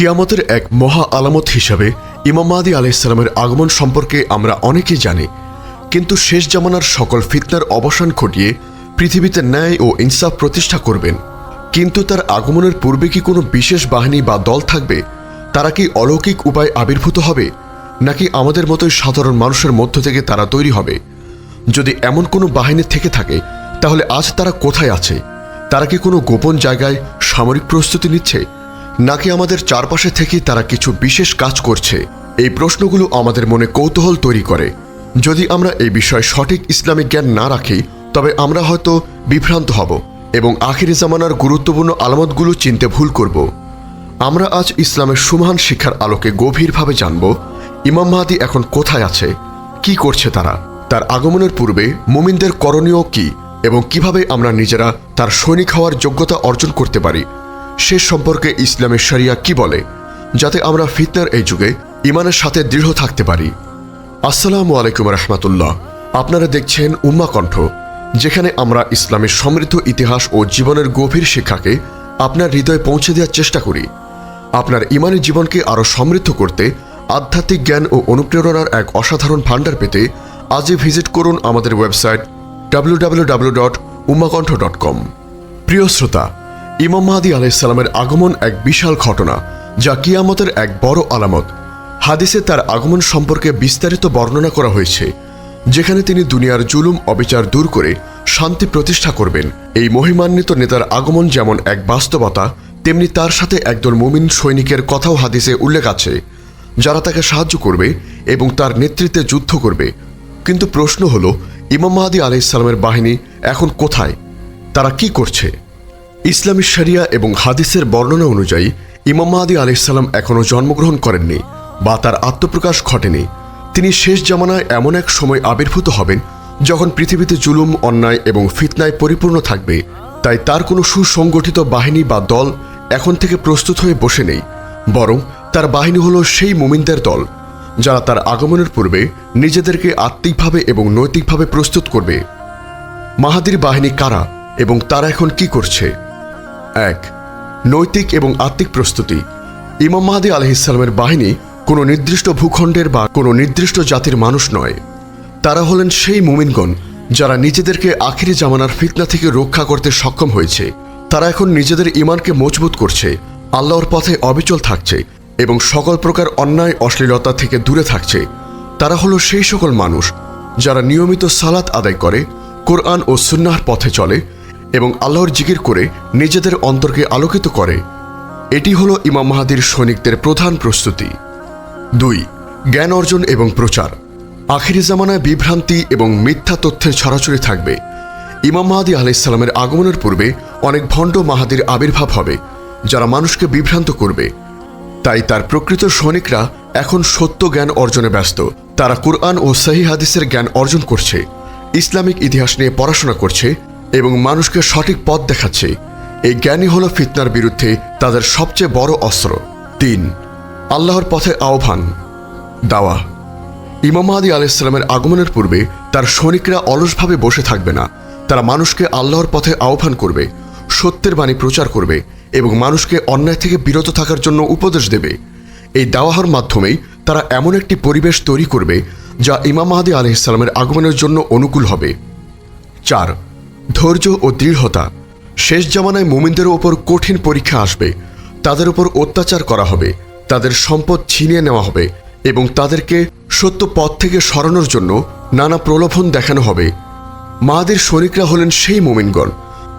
কিয়ামতের এক মহা আলামত হিসাবে ইমাম মাহাদি আলাইসালামের আগমন সম্পর্কে আমরা অনেকেই জানি। কিন্তু শেষ জামানার সকল ফিতনার অবসান ঘটিয়ে পৃথিবীতে ন্যায় ও ইনসাফ প্রতিষ্ঠা করবেন। কিন্তু তার আগমনের পূর্বে কি কোনো বিশেষ বাহিনী বা দল থাকবে? তারা কি অলৌকিক উপায় আবির্ভূত হবে? নাকি আমাদের মতোই সাধারণ মানুষের মধ্য থেকে তারা তৈরি হবে? যদি এমন কোনো বাহিনী থেকে থাকে, তাহলে আজ তারা কোথায় আছে? তারা কি কোনো গোপন জায়গায় সামরিক প্রস্তুতি নিচ্ছে? নাকি আমাদের চারপাশে থেকে তারা কিছু বিশেষ কাজ করছে? এই প্রশ্নগুলো আমাদের মনে কৌতূহল তৈরি করে। যদি আমরা এই বিষয়ে সঠিক ইসলামিক জ্ঞান না রাখি, তবে আমরা হয়তো বিভ্রান্ত হব এবং আখিরি জামানার গুরুত্বপূর্ণ আলামতগুলো চিনতে ভুল করব। আমরা আজ ইসলামের সুমহান শিক্ষার আলোকে গভীরভাবে জানব, ইমাম মাহাদি এখন কোথায় আছে, কি করছে তারা, তার আগমনের পূর্বে মুমিনদের করণীয় কি এবং কীভাবে আমরা নিজেরা তার সৈনিক হওয়ার যোগ্যতা অর্জন করতে পারি সে সম্পর্কে ইসলামের শরিয়া কি বলে? যাতে আমরা ফিতনার এই যুগে ইমানের সাথে দৃঢ় থাকতে পারি। আসসালামু আলাইকুম রহমতুল্লাহ। আপনারা দেখছেন উম্মা কণ্ঠ, যেখানে আমরা ইসলামের সমৃদ্ধ ইতিহাস ও জীবনের গভীর শিক্ষাকে আপনার হৃদয়ে পৌঁছে দেওয়ার চেষ্টা করি। আপনার ইমানি জীবনকে আরও সমৃদ্ধ করতে আধ্যাত্মিক জ্ঞান ও অনুপ্রেরণার এক অসাধারণ ভাণ্ডার পেতে আজই ভিজিট করুন আমাদের website W dot Ummakantha dot প্রিয় শ্রোতা ইমাম মাহাদি আলাইসাল্লামের আগমন এক বিশাল ঘটনা, যা কিয়ামতের এক বড় আলামত। হাদিসে তার আগমন সম্পর্কে বিস্তারিত বর্ণনা করা হয়েছে, যেখানে তিনি দুনিয়ার জুলুম, অবিচার দূর করে শান্তি প্রতিষ্ঠা করবেন। এই মহিমান্বিত নেতার আগমন যেমন এক বাস্তবতা, তেমনি তার সাথে একদল মুমিন সৈনিকের কথাও হাদিসে উল্লেখ আছে। যারা তাকে সাহায্য করবে এবং তার নেতৃত্বে যুদ্ধ করবে। কিন্তু প্রশ্ন হল, ইমাম মাহাদি আলাইসাল্লামের বাহিনী এখন কোথায়? তারা কি করছে? ইসলামী শরিয়া এবং হাদিসের বর্ণনা অনুযায়ী, ইমাম মাহাদি আলাইসাল্লাম এখনও জন্মগ্রহণ করেননি বা তার আত্মপ্রকাশ ঘটেনি। তিনি শেষ জামানায় এমন এক সময় আবির্ভূত হবেন যখন পৃথিবীতে জুলুম, অন্যায় এবং ফিতনায় পরিপূর্ণ থাকবে। তাই তার কোনো সুসংগঠিত বাহিনী বা দল এখন থেকে প্রস্তুত হয়ে বসে নেই, বরং তার বাহিনী হলো সেই মুমিনদের দল, যারা তার আগমনের পূর্বে নিজেদেরকে আত্মিকভাবে এবং নৈতিকভাবে প্রস্তুত করবে। মাহাদির বাহিনী কারা এবং তারা এখন কি করছে? এক, নৈতিক এবং আত্মিক প্রস্তুতি। ইমাম মাহাদি আলহিসাল্লামের বাহিনী কোনো নির্দিষ্ট ভূখণ্ডের বা কোনো নির্দিষ্ট জাতির মানুষ নয়। তারা হলেন সেই মুমিনগণ যারা নিজেদেরকে আখিরি জামানার ফিতনা থেকে রক্ষা করতে সক্ষম হয়েছে। তারা এখন নিজেদের ইমানকে মজবুত করছে, আল্লাহর পথে অবিচল থাকছে এবং সকল প্রকার অন্যায়, অশ্লীলতা থেকে দূরে থাকছে। তারা হলো সেই সকল মানুষ যারা নিয়মিত সালাত আদায় করে, কোরআন ও সুন্নাহর পথে চলে এবং আল্লাহর জিকির করে নিজেদের অন্তরকে আলোকিত করে। এটি হলো ইমাম মাহাদির সৈনিকদের প্রধান প্রস্তুতি। দুই, জ্ঞান অর্জন এবং প্রচার। আখিরি জামানায় বিভ্রান্তি এবং মিথ্যা তথ্যের ছড়াছড়ি থাকবে। ইমাম মাহাদি আলাইসাল্লামের আগমনের পূর্বে অনেক ভণ্ড মাহাদির আবির্ভাব হবে, যারা মানুষকে বিভ্রান্ত করবে। তাই তার প্রকৃত সৈনিকরা এখন সত্য জ্ঞান অর্জনে ব্যস্ত। তারা কুরআন ও সহি হাদিসের জ্ঞান অর্জন করছে, ইসলামিক ইতিহাস নিয়ে পড়াশোনা করছে এবং মানুষকে সঠিক পথ দেখাচ্ছে। এই জ্ঞানই হল ফিতনার বিরুদ্ধে তাদের সবচেয়ে বড় অস্ত্র। তিন, আল্লাহর পথে আহ্বান। দাওয়া। ইমাম মাহাদি আলাইসাল্লামের আগমনের পূর্বে তার সৈনিকরা অলসভাবে বসে থাকবে না। তারা মানুষকে আল্লাহর পথে আহ্বান করবে, সত্যের বাণী প্রচার করবে এবং মানুষকে অন্যায় থেকে বিরত থাকার জন্য উপদেশ দেবে। এই দাওয়াহর মাধ্যমেই তারা এমন একটি পরিবেশ তৈরি করবে যা ইমাম মাহাদি আলহিসাল্লামের আগমনের জন্য অনুকূল হবে। চার ধৈর্য ও দৃঢ়তা। শেষ জামানায় মুমিনদের ওপর কঠিন পরীক্ষা আসবে। তাদের ওপর অত্যাচার করা হবে। তাদের সম্পদ ছিনিয়ে নেওয়া হবে এবং তাদেরকে সত্য পথ থেকে সরানোর জন্য নানা প্রলোভন দেখানো হবে। মাহাদের সৈনিকরা হলেন সেই মুমিনগণ,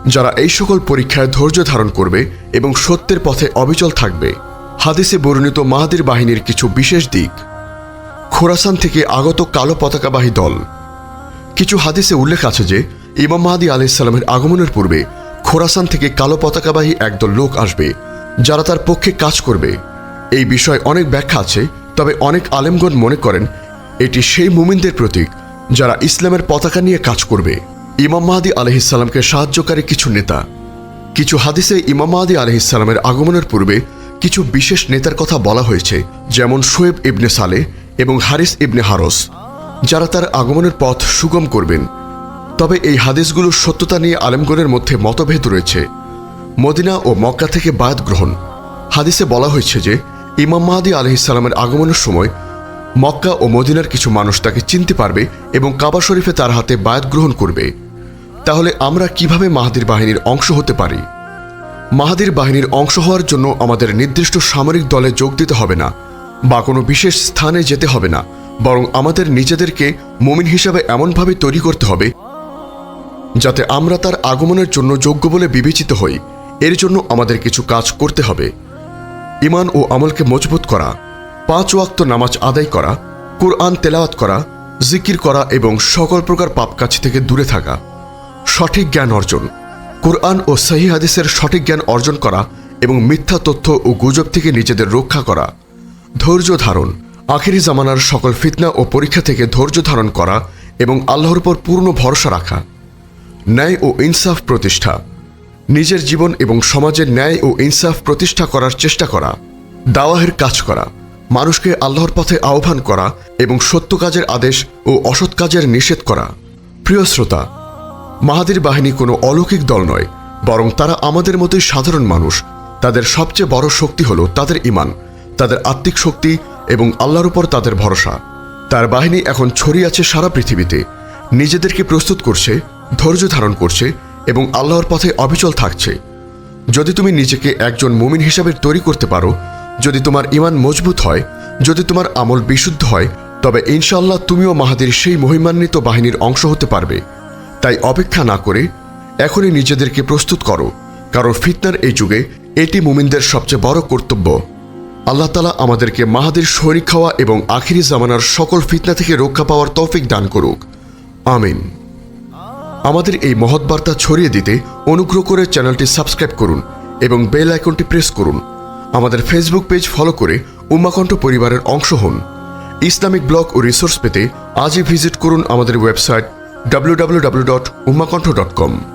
যারা এই সকল পরীক্ষায় ধৈর্য ধারণ করবে এবং সত্যের পথে অবিচল থাকবে। হাদিসে বর্ণিত মাহাদির বাহিনীর কিছু বিশেষ দিক। খোরাসান থেকে আগত কালো পতাকাবাহী দল। কিছু হাদিসে উল্লেখ আছে যে ইমাম মাহাদি আলাইসাল্লামের আগমনের পূর্বে খোরাসান থেকে কালো পতাকাবাহী একদল লোক আসবে, যারা তার পক্ষে কাজ করবে। এই বিষয়ে অনেক ব্যাখ্যা আছে, তবে অনেক আলেমগণ মনে করেন এটি সেই মুমিনদের প্রতীক যারা ইসলামের পতাকা নিয়ে কাজ করবে। ইমাম মাহাদি আলহিসাল্লামকে সাহায্যকারী কিছু নেতা। কিছু হাদিসে ইমাম মাহাদি আলহিসাল্লামের আগমনের পূর্বে কিছু বিশেষ নেতার কথা বলা হয়েছে, যেমন শোয়েব ইবনে সালে এবং হারিস ইবনে হারস, যারা তার আগমনের পথ সুগম করবেন। তবে এই হাদিসগুলোর সত্যতা নিয়ে আলেমগণের মধ্যে মতভেদ রয়েছে। মদিনা ও মক্কা থেকে বায়াত গ্রহণ। হাদিসে বলা হয়েছে যে, ইমাম মাহাদি আলহিসাল্লামের আগমনের সময় মক্কা ও মদিনার কিছু মানুষ তাকে চিনতে পারবে এবং কাবা শরীফে তার হাতে বায়াত গ্রহণ করবে। তাহলে আমরা কীভাবে মাহাদির বাহিনীর অংশ হতে পারি? মাহাদির বাহিনীর অংশ হওয়ার জন্য আমাদের নির্দিষ্ট সামরিক দলে যোগ দিতে হবে না বা কোনো বিশেষ স্থানে যেতে হবে না, বরং আমাদের নিজেদেরকে মুমিন হিসাবে এমনভাবে তৈরি করতে হবে যাতে আমরা তার আগমনের জন্য যোগ্য বলে বিবেচিত হই। এর জন্য আমাদের কিছু কাজ করতে হবে। ইমান ও আমলকে মজবুত করা, পাঁচ ওয়াক্ত নামাজ আদায় করা, কোরআন তেলাওয়াত করা, জিকির করা এবং সকল প্রকার পাপ কাছ থেকে দূরে থাকা। সঠিক জ্ঞান অর্জন, কোরআন ও সহি হাদিসের সঠিক জ্ঞান অর্জন করা এবং মিথ্যা তথ্য ও গুজব থেকে নিজেদের রক্ষা করা। ধৈর্য ধারণ, আখেরি জামানার সকল ফিতনা ও পরীক্ষা থেকে ধৈর্য ধারণ করা এবং আল্লাহর উপর পূর্ণ ভরসা রাখা। ন্যায় ও ইনসাফ প্রতিষ্ঠা। নিজের জীবন এবং সমাজের ন্যায় ও ইনসাফ প্রতিষ্ঠা করার চেষ্টা করা। দাওয়াহের কাজ করা। মানুষকে আল্লাহর পথে আহ্বান করা এবং সত্য কাজের আদেশ ও অসৎ কাজের নিষেধ করা। প্রিয় শ্রোতা, মাহাদির বাহিনী কোনো অলৌকিক দল নয়, বরং তারা আমাদের মতোই সাধারণ মানুষ। তাদের সবচেয়ে বড় শক্তি হলো তাদের ইমান তাদের আত্মিক শক্তি এবং আল্লাহর উপর তাদের ভরসা। তার বাহিনী এখন ছড়িয়ে আছে সারা পৃথিবীতে। নিজেদেরকে প্রস্তুত করছে ধৈর্য ধারণ করছে এবং আল্লাহর পথে অবিচল থাকছে। যদি তুমি নিজেকে একজন মুমিন হিসাবে তৈরি করতে পারো, যদি তোমার ইমান মজবুত হয়, যদি তোমার আমল বিশুদ্ধ হয়, তবে ইনশাআল্লাহ তুমিও মাহাদির সেই মহিমান্বিত বাহিনীর অংশ হতে পারবে। তাই অপেক্ষা না করে এখনই নিজেদেরকে প্রস্তুত করো, কারণ ফিতনার এই যুগে এটি মুমিনদের সবচেয়ে বড় কর্তব্য। আল্লাহ তালা আমাদেরকে মাহাদির সৈনিক খাওয়া এবং আখিরি জামানার সকল ফিতনা থেকে রক্ষা পাওয়ার তৌফিক দান করুক। আমিন। আমাদের এই মহৎ বার্তা ছড়িয়ে দিতে অনুগ্রহ করে চ্যানেলটি সাবস্ক্রাইব করুন এবং বেল আইকনটি প্রেস করুন। আমাদের ফেসবুক পেজ ফলো করে উমাকণ্ঠ পরিবারের অংশ হন। ইসলামিক ব্লগ ও রিসোর্স পেতে আজই ভিজিট করুন আমাদের ওয়েবসাইট www.ummakonth.com